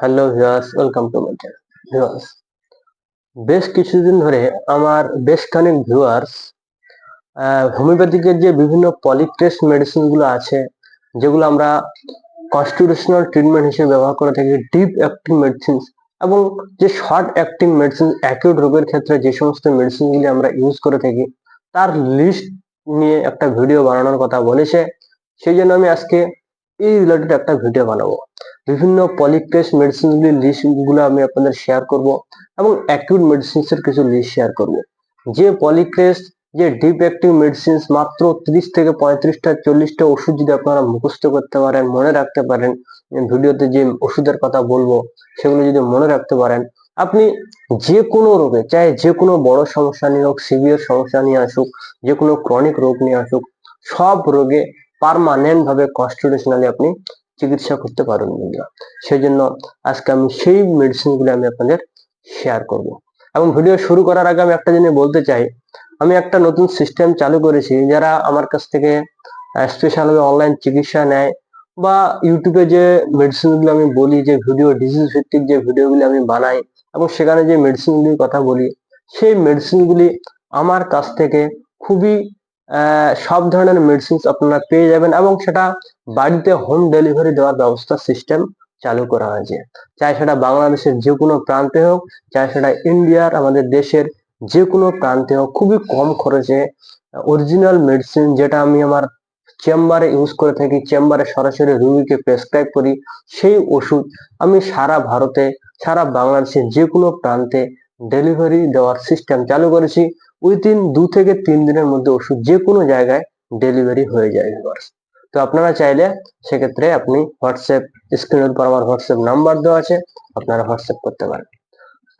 Hello viewers welcome to my channel viewers বেশ কিছুদিন ধরে আমার বেশ খানিক ভিউয়ার্স হোমিওপ্যাথিকের যে বিভিন্ন পলিক্রেস্ট মেডিসিনগুলো আছে, যেগুলো আমরা কনস্টিটিউশনাল ট্রিটমেন্ট হিসেবে ব্যবহার করে থাকি ডিপ অ্যাক্টিং মেডিসিন এবং যে শর্ট অ্যাক্টিং মেডিসিন অ্যাকিউট রোগের ক্ষেত্রে যে সমস্ত মেডিসিনগুলি আমরা ইউজ করে থাকি, তার লিস্ট নিয়ে একটা ভিডিও বানানোর কথা বলেছে। সেই জন্য আমি আজকে এই রিলেটেড একটা ভিডিও বানাবো। বিভিন্ন পলিক্রেস মেডিসিনগুলির লিস্টগুলো আমি আপনাদের শেয়ার করব এবং অ্যাকিউট মেডিসিনস এর কিছু লিস্ট শেয়ার করব। যে পলিক্রেস যে ডিপ অ্যাক্টিভ মেডিসিনস মাত্র তিরিশ থেকে পঁয়ত্রিশটা, চল্লিশটা ওষুধ যদি আপনারা মুখস্থ করতে পারেন, মনে রাখতে পারেন ভিডিওতে যে ওষুধের কথা বলব, সেগুলো যদি মনে রাখতে পারেন, আপনি যে কোনো রোগে, চাই যে কোনো বড় সমস্যা নিয়ে হোক সিভিয়ার সমস্যা নিয়ে আসুক যে কোনো ক্রনিক রোগ নিয়ে আসুক, সব রোগে পারমানেন্ট ভাবে কনস্টিটিউশনালি আপনি চিকিৎসা করতে পারবেন বন্ধুরা। সেই জন্য আজকে আমি সেই মেডিসিনগুলো আমি আপনাদের শেয়ার করব। এবং ভিডিও শুরু করার আগে আমি একটা জিনিস বলতে চাই। আমি একটা নতুন সিস্টেম চালু করেছি। যারা আমার কাছ থেকে স্পেশাল ভাবে অনলাইন চিকিৎসা নেয় বা ইউটিউবে যে মেডিসিনগুলো আমি বলি, যে ভিডিও ডিজিজ ভিত্তিক যে ভিডিওগুলি আমি বানাই এবং সেখানে যে মেডিসিন গুলির কথা বলি, সেই মেডিসিন গুলি আমার কাছ থেকে খুবই সব ধরনের মেডিসিন আপনারা পেয়ে যাবেন এবং সেটা বাড়িতে হোম ডেলিভারি দেওয়ার ব্যবস্থা সিস্টেম চালু করা হয়েছে। চাই সেটা বাংলাদেশের যে কোনো প্রান্তে হোক, চাই সেটা ইন্ডিয়ার, আমাদের দেশের যে কোনো প্রান্তে হোক, খুবই কম খরচে অরিজিনাল মেডিসিন যেটা আমি আমার চেম্বারে ইউজ করে থাকি চেম্বারে সরাসরি রুগীকে প্রেসক্রাইব করি, সেই ওষুধ আমি সারা ভারতে, সারা বাংলাদেশের যে কোনো প্রান্তে ডেলিভারি দেওয়ার সিস্টেম চালু করেছি। উইদিন দু থেকে তিন দিনের মধ্যে ওষুধ যে কোনো জায়গায় ডেলিভারি হয়ে যায় ভিউয়ার্স তো আপনারা চাইলে সেক্ষেত্রে আপনি হোয়াটসঅ্যাপ স্ক্রিনের পর আমার হোয়াটসঅ্যাপ নাম্বার দেওয়া আছে, আপনারা হোয়াটসঅ্যাপ করতে পারেন।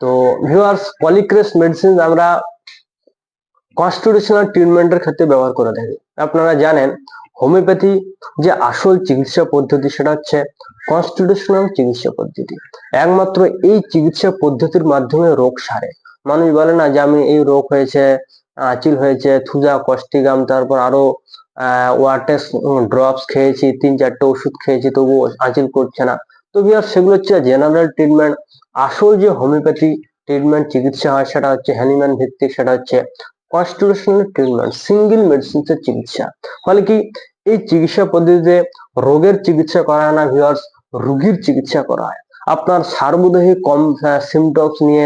তো ভিউয়ার্স পলিক্রেস মেডিসিন আমরা কনস্টিটিউশনাল ট্রিটমেন্টের ক্ষেত্রে ব্যবহার করে থাকি। আপনারা জানেন, হোমিওপ্যাথি যে আসল চিকিৎসা পদ্ধতি সেটা হচ্ছে কনস্টিটিউশনাল চিকিৎসা পদ্ধতি। একমাত্র এই চিকিৎসা পদ্ধতির মাধ্যমে রোগ সারে। মানুষ বলে না যে আমি এই রোগ হয়েছে, আঁচিল হয়েছে, থুজা, কষ্টিগাম, তারপর আরও ওয়াটেস ড্রপস খেয়েছি, তিন চারটে ওষুধ খেয়েছি, তবু আঁচিল করছে না। তো বিহার, সেগুলো হচ্ছে জেনারেল ট্রিটমেন্ট আসল যে হোমিওপ্যাথি ট্রিটমেন্ট চিকিৎসা হয়, সেটা হচ্ছে হ্যানিম্যান ভিত্তিক, সেটা হচ্ছে কনস্টিটিউশনাল ট্রিটমেন্ট সিঙ্গেল মেডিসিন চিকিৎসা। ফলে কি, এই চিকিৎসা পদ্ধতিতে রোগের চিকিৎসা করা না ভিউয়ার্স রোগীর চিকিৎসা করা হয় আপনার সার্বদেহী কম সিমটমস নিয়ে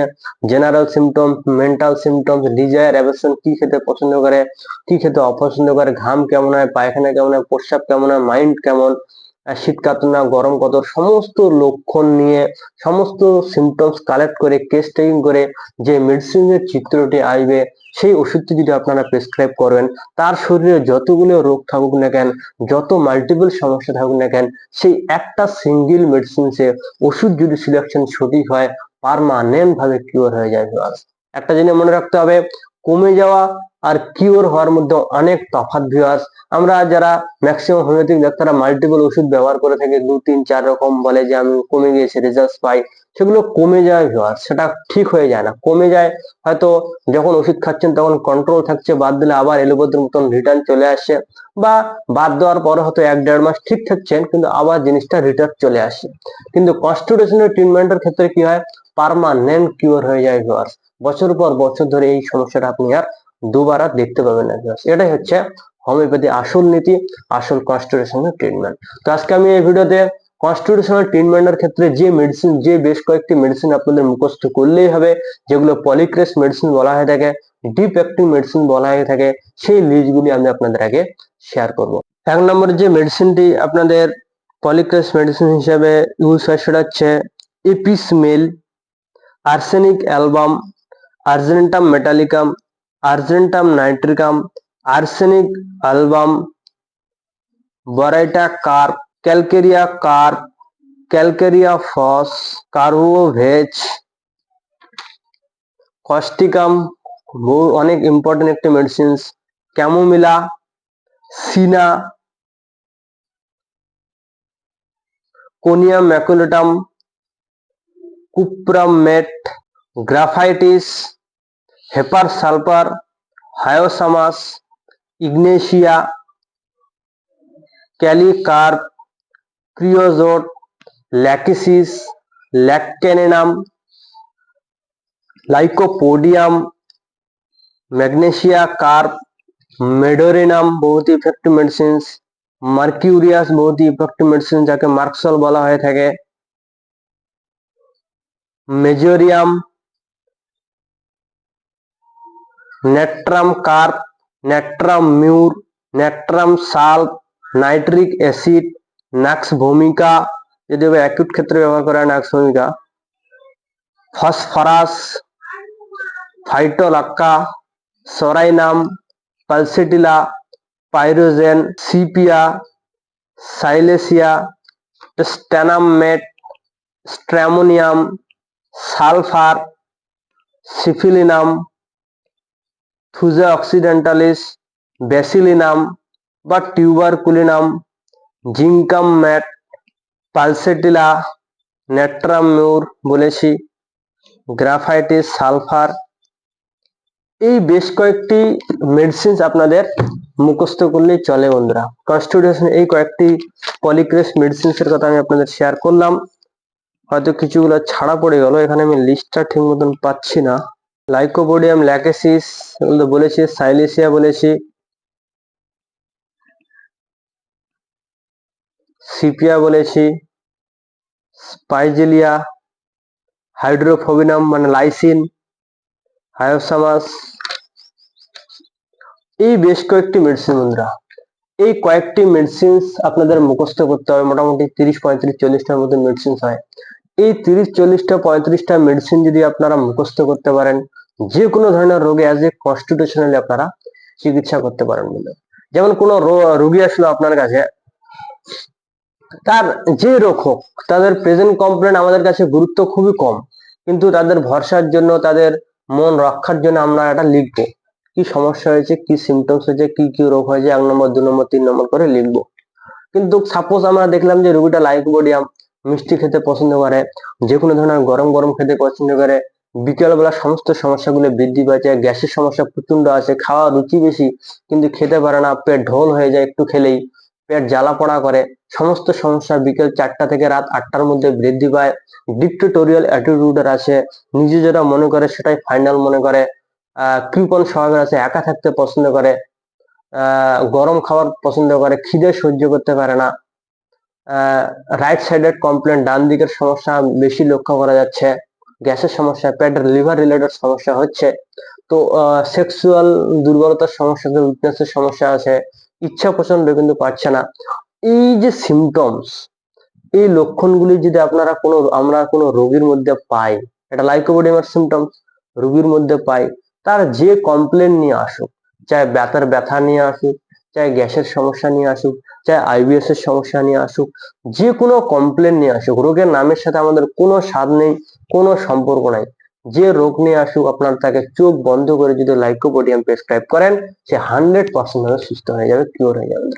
general symptoms mental symptoms desire aversion কি খেতে পছন্দ করে, কি খেতে অপছন্দ করে, ঘাম কেমন হয়, পায়খানা কেমন হয়, প্রস্রাব কেমন হয় মাইন্ড কেমন শীত কাতনা গরম কতর সমস্ত লক্ষণ নিয়ে সমস্ত সিমটমস কালেক্ট করে কেস টেকিং করে যে মেডিসিনের চিত্রটি আসবে, সেই ওষুধটি যদি আপনারা প্রেসক্রাইব করবেন, তার শরীরে যতগুলো রোগ থাকুক না কেন, যত মাল্টিপল সমস্যা থাকুক না কেন, সেই একটা সিঙ্গেল মেডিসিনসে ওষুধ যদি সিলেকশন সঠিক হয় পারমানেন্ট ভাবে কিওর হয়ে যায় একটা জিনিস মনে রাখতে হবে, কমে যাওয়া আর কিওর হওয়ার মধ্যে অনেক তফাৎ ভিউয়ার্স আমরা যারা ম্যাক্সিমাম হোমিওপ্যাথিক ডাক্তাররা মাল্টিপল ওষুধ ব্যবহার করে থাকি, দু, তিন, চার রকম বলে যে আমি কমে গিয়েছে রেজাল্ট পাই, সেগুলো কমে যায় ভিউয়ার্স সেটা ঠিক হয়ে যায় না। কমে যায়, হয়তো যখন ওষুধ খাচ্ছেন তখন কন্ট্রোল থাকছে, বাদ দিলে আবার এলোপতির মতন রিটার্ন চলে আসছে বা বাদ দেওয়ার পরে হয়তো এক দেড় মাস ঠিক থাকছেন, কিন্তু আবার জিনিসটা রিটার্ন চলে আসে। কিন্তু কনস্টিটিউশনের ট্রিটমেন্টের ক্ষেত্রে কি হয়? পারমানেন্ট কিওর হয়ে যায় ভিউয়ার্স বছর পর বছর ধরে এই সমস্যাটা আপনি আর দুবার আর দেখতে পাবেন না এটাই হচ্ছে হোমিওপ্যাথি আসল নীতি, আসল কনস্টিটিউশনাল ট্রিটমেন্ট তো আজকে আমি এই ভিডিওতে কনস্টিটিউশনাল ট্রিটমেন্টের ক্ষেত্রে যে মেডিসিন যে বেশ কয়েকটি মেডিসিন আপনাদের মুখস্থ করলেই হবে, যেগুলো পলিক্রেস মেডিসিন বলা হয়ে থাকে ডিপ অ্যাক্টিভ মেডিসিন বলা হয়ে থাকে, সেই লিস্টগুলি আমি আপনাদের আগে শেয়ার করব। এক নম্বর যে মেডিসিনটি আপনাদের পলিক্রেস মেডিসিন হিসেবে ইউজ হয়, সেটা হচ্ছে apis mel arsenic album argentum metallicum argentum nitricum arsenic album baryta carb calcarea carb calcarea phos carbo veg causticum বহু অনেক ইম্পর্টেন্ট একটি medicine chamomilla cina conium maculatum cuprum met graphites hepar sulphur hyoscyamus, ignatia, kali carb, creosote, lachesis, ল্যাকটেনেনাম, lycopodium magnesia carb medorrhinum বহুত effective medicines mercurius বহুত effective medicine যাকে merc sol বলা হয়ে থাকে, mezereum natrum carb natrum mur natrum sulph nitric acid nux vomica যদি acute ক্ষেত্রে ব্যবহার করা হয় নাক্স ভূমিকা phosphorus phytolacca psorinum pulsatilla pyrogen sepia silicea stannum met stramonium sulphur syphilinum thuja occidentalis bacillinum বা tuberculinum zincum met, pulsatilla, natrum mur বলেছি, graphites, sulphur. এই বেশ কয়েকটি মেডিসিনস আপনাদের মুখস্থ করলেই চলে বন্ধুরা। কনস্টিটিউশন এই কয়েকটি পলিক্রেস মেডিসিনস এর কথা আমি আপনাদের শেয়ার করলাম। হয়তো কিছুগুলো ছাড়া পড়ে গেল, এখানে আমি লিস্টটা ঠিক মতন পাচ্ছি না। লাইকোপোডিয়াম ল্যাকেসিস বলেছি সাইলেসিয়া বলেছি। সিপিয়া বলেছি। স্পাইজেলিয়া হাইড্রোফোবিনাম মানে লাইসিন হায়োসামাস এই বেশ কয়েকটি মেডিসিন বন্ধুরা। এই কয়েকটি মেডিসিনস আপনাদের মুখস্থ করতে হবে। মোটামুটি তিরিশ, পঁয়ত্রিশ, চল্লিশটার মতো মেডিসিনস হয়। এই তিরিশ, চল্লিশটা, পঁয়ত্রিশটা মেডিসিন যদি আপনারা মুখস্থ করতে পারেন যে কোনো ধরনের রোগে অ্যাজ এ কনস্টিটিউশনালি আপনারা চিকিৎসা করতে পারেন বলে। যেমন কোনো রোগী আসলো আপনার কাছে, তার যে রোগ হোক, তাদের প্রেজেন্ট কমপ্লেন আমাদের কাছে গুরুত্ব খুবই কম, কিন্তু তাদের ভরসার জন্য, তাদের মন রক্ষার জন্য আমরা এটা লিখব। কি সমস্যা হয়েছে, কি সিমটমস হয়েছে, কি কি রোগ হয়েছে, এক নম্বর, দু নম্বর, তিন নম্বর করে লিখব। কিন্তু সাপোজ আমরা দেখলাম যে রোগীটা লাইকোপোডিয়াম মিষ্টি খেতে পছন্দ করে যে কোনো ধরনের গরম গরম খেতে পছন্দ করে, বিকেলবেলা সমস্ত সমস্যাগুলো বৃদ্ধি পাচ্ছে গ্যাসের সমস্যা প্রচণ্ড আছে, খাওয়া রুচি বেশি, কিন্তু খেতে পারে না, পেট ঢোল হয়ে যায় একটু খেলেই, পেট জ্বালা পড়া করে, সমস্ত সমস্যা বিকেল চারটা থেকে রাত আটটার মধ্যে বৃদ্ধি পায় ডিক্টেটোরিয়াল অ্যাটিটিউডের আছে, নিজে যেটা মনে করে সেটাই ফাইনাল মনে করে, আহ কৃপণ স্বভাবের আছে, একা থাকতে পছন্দ করে, আহ গরম খাবার পছন্দ করে, খিদে সহ্য করতে পারে না রাইট সাইডেড কমপ্লেন ডান দিকের সমস্যা বেশি লক্ষ্য করা যাচ্ছে। গ্যাসের সমস্যা পেটের লিভার রিলেটেড সমস্যা হচ্ছে। তো সেক্সুয়াল দুর্বলতার সমস্যা উইকনেসের সমস্যা আছে, ইচ্ছা প্রচণ্ড কিন্তু পাচ্ছে না। এই যে সিমটমস এই লক্ষণগুলি যদি আপনারা কোনো, আমরা কোনো রোগীর মধ্যে পাই, এটা লাইকোবোডিয়ামের সিমটমস রোগীর মধ্যে পাই, তার যে কমপ্লেন নিয়ে আসুক, চাই ব্যথার ব্যথা নিয়ে আসুক চাই গ্যাসের সমস্যা নিয়ে আসুক, চাই আইবিএস এর সমস্যা নিয়ে আসুক, যে কোনো কমপ্লেন নিয়ে আসুক, রোগের নামের সাথে আমাদের কোনো স্বাদ নেই, কোনো সম্পর্ক নাই। যে রোগ নিয়ে আসুক, আপনার তাকে চোখ বন্ধ করে যদি লাইকোপোডিয়াম প্রেসক্রাইব করেন, সে হান্ড্রেড পার্সেন্ট ভাবে সুস্থ হয়ে যাবে কিওর হয়ে যাবে।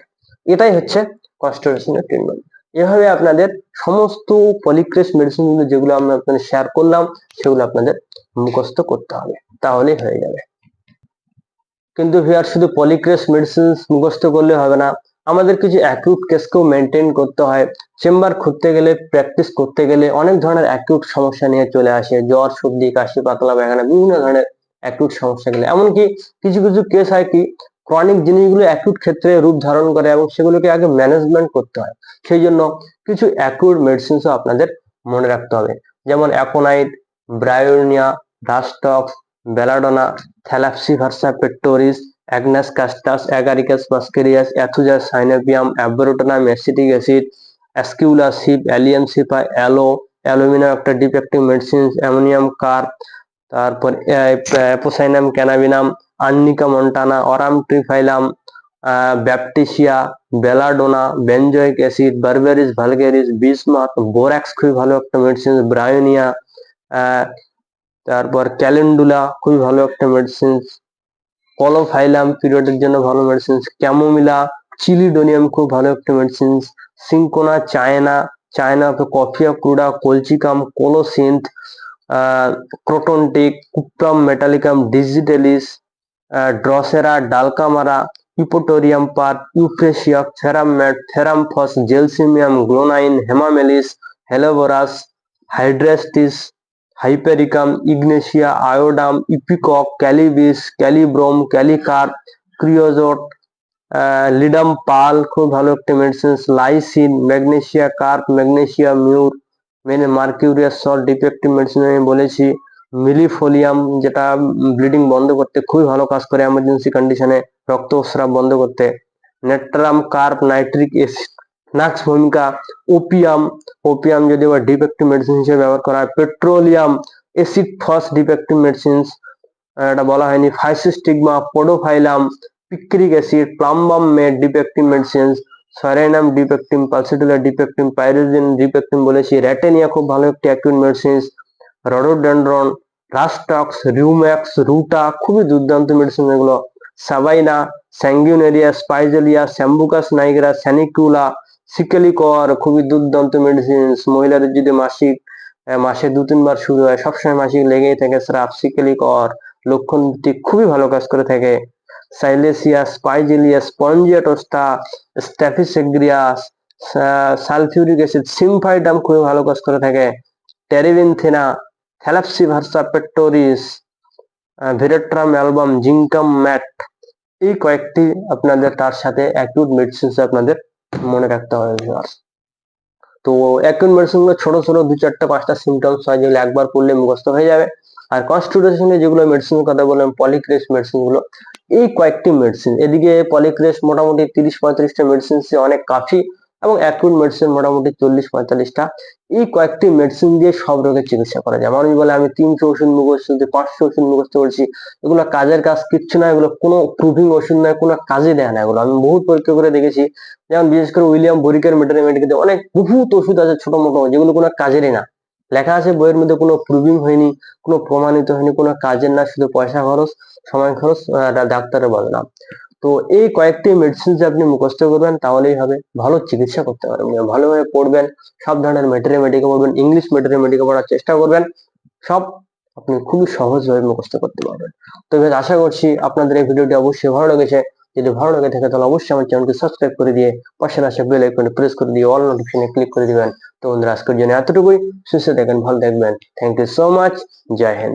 এটাই হচ্ছে কনস্টিটিউশনের ট্রিটমেন্ট এভাবে আপনাদের সমস্ত পলিক্রেস মেডিসিন যেগুলো আমরা আপনাদের শেয়ার করলাম, সেগুলো আপনাদের মুখস্থ করতে হবে। তাহলেই হয়ে যাবে। কিন্তু ভিয়ার, শুধু পলিক্রেস মেডিসিন মুখস্থ করলে হবে না। আমাদের কিছু অ্যাকিউট কেসকেও মেনটেন করতে হয়। চেম্বার খুঁজতে গেলে প্র্যাকটিস করতে গেলে অনেক ধরনের অ্যাকিউট সমস্যা নিয়ে চলে আসে। জ্বর, সর্দি, কাশি, পাতলা বেগানা বিভিন্ন ধরনের অ্যাকিউট সমস্যা গেলে। এমনকি কিছু কিছু কেস হয় কি ক্রনিক জিনিসগুলো অ্যাকিউট ক্ষেত্রে রূপ ধারণ করে এবং সেগুলোকে আগে ম্যানেজমেন্ট করতে হয়। সেই জন্য কিছু অ্যাকিউট মেডিসিনসও আপনাদের মনে রাখতে হবে। যেমন aconite bryonia rhus tox belladonna, thlaspi, bursa, pastoris, agnus, castus, agaricus muscarius aethusa cynapium abrotanum acetic acid aesculus hip allium cepa aloe aluminium একটা ডিপেক্টিভ মেডিসিন অ্যামোনিয়াম, কার্প, তারপর apocynum, cannabinum, arnica montana, arum triphyllum baptisia, belladonna, benzoic acid, berberis, vulgaris, bismuth, borax খুবই ভালো একটা medicine Bryonia তারপর calendula, খুবই ভালো একটা medicine Caulophyllum পিরিয়ডের জন্য ভালো মেডিসিন ক্যামোমিলা চিলিডোনিয়াম খুব ভালো একটা medicine cinchona china. China coffea cruda colchicum colocynth croton tig cuprum metallicum digitalis drosera dulcamara eupatorium perf euphrasia ferrum met ferrum phos gelsemium glonoine hamamelis helleborus hydrastis hypericum ignatia iodum ipecac kali bich kali brom kali carb creosote ledum pal খুব ভালো একটা medicine lyssin magnesia carb magnesia mur মেনে mercurius salt defective medicine আমি বলেছি মিলিফোলিয়াম যেটা bleeding বন্ধ করতে খুবই ভালো কাজ করে এমার্জেন্সি কন্ডিশনে রক্তস্রাব বন্ধ করতে। Natrum carb nitric acid nux vomica opium opium যদি আবার ডিফেক্টিভ মেডিসিন হিসেবে ব্যবহার করা হয় petroleum acid phos defective medicines এটা বলা হয়নি physostigma podophyllum picric acid plumbum met defective medicines psorinum defective pulsatilla defective pyrogen defective বলেছি র্যাটেনিয়া খুব ভালো একটি acute medicines rhododendron rhus tox rumex ruta খুবই দুর্দান্ত মেডিসিন এগুলো sabina sanguinaria spigelia sambucus nigra sanicula secale cor খুবই দুর্দান্ত medicines মহিলাদের যদি মাসিক মাসে দু, তিনবার শুরু হয়, সবসময় মাসিক লেগেই থাকে স্রাপ সিকেলিকর লক্ষণটি খুবই ভালো কাজ করে থাকে। Silicea spigelia spongia tosta staphysagria sulphuric acid, symphytum খুবই ভালো কাজ করে থাকে। Terebinthina, thlaspi bursa pastoris veratrum album zincum met, এই কয়েকটি আপনাদের তার সাথে অ্যাকিউট মেডিসিনস আপনাদের মনে রাখতে হবে viewers। তো মেডিসিনগুলো ছোট ছোট দু চারটা, পাঁচটা সিমটমস হয়, যেগুলো একবার পড়লে মুখস্থ হয়ে যাবে আর কনস্টিটিউশনে যেগুলো মেডিসিন কথা বললাম পলিক্রেস মেডিসিনগুলো, এই কয়েকটি মেডিসিন এদিকে পলিক্রেস মোটামুটি তিরিশ পঁয়ত্রিশটা মেডিসিন অনেক কাফি এবং অ্যাকিউট মেডিসিন মোটামুটি চল্লিশ, পঁয়তাল্লিশটা। এই কয়েকটি মেডিসিন দিয়ে সব রোগের চিকিৎসা করা যায়। মানুষ বলে, আমি তিনশো ওষুধ মুখস্থ করছি, পাঁচশো ওষুধ মুখস্থ করছি। এগুলো কাজের কাজ কিচ্ছু না, এগুলো কোনো প্রুভিং ওষুধ নয়, কোনো কাজে দেয় না এগুলো। আমি বহুত পরীক্ষা করে দেখেছি, যেমন বিশেষ করে উইলিয়াম বরিকের মেটারিমেটিকে অনেক বহুত ওষুধ আছে ছোট মোটো, যেগুলো কোনো কাজেরই না। লেখা আছে বইয়ের মধ্যে কোনো প্রুভিং হয়নি, কোনো প্রমাণিত হয়নি, কোনো কাজের না, শুধু পয়সা খরচ, সময় খরচ ডাক্তারের বদনাম তো এই কয়েকটি মেডিসিন যে আপনি মুখস্থ করবেন, তাহলেই হবে। ভালো চিকিৎসা করতে পারবেন ভালোভাবে পড়বেন সব ধরনের মেটেরিয়ামেটিকে পড়বেন ইংলিশ মেটেরিয়ামেটিকে পড়ার চেষ্টা করবেন, সব আপনি খুবই সহজভাবে মুখস্থ করতে পারবেন। তো আশা করছি আপনাদের এই ভিডিওটি অবশ্যই ভালো লেগেছে। যদি ভালো লাগে থাকে, তাহলে অবশ্যই আমার চ্যানেলকে সাবস্ক্রাইব করে দিয়ে পাশে আসা বেল আইকনে প্রেস করে দিয়ে অল নোটিফিকেশনে ক্লিক করে দিবেন। তো বন্ধুরা, আজকের জন্য এতটুকুই। সুস্থ থাকেন, ভালো থাকবেন। থ্যাংক ইউ সো মাচ জয় হিন্দ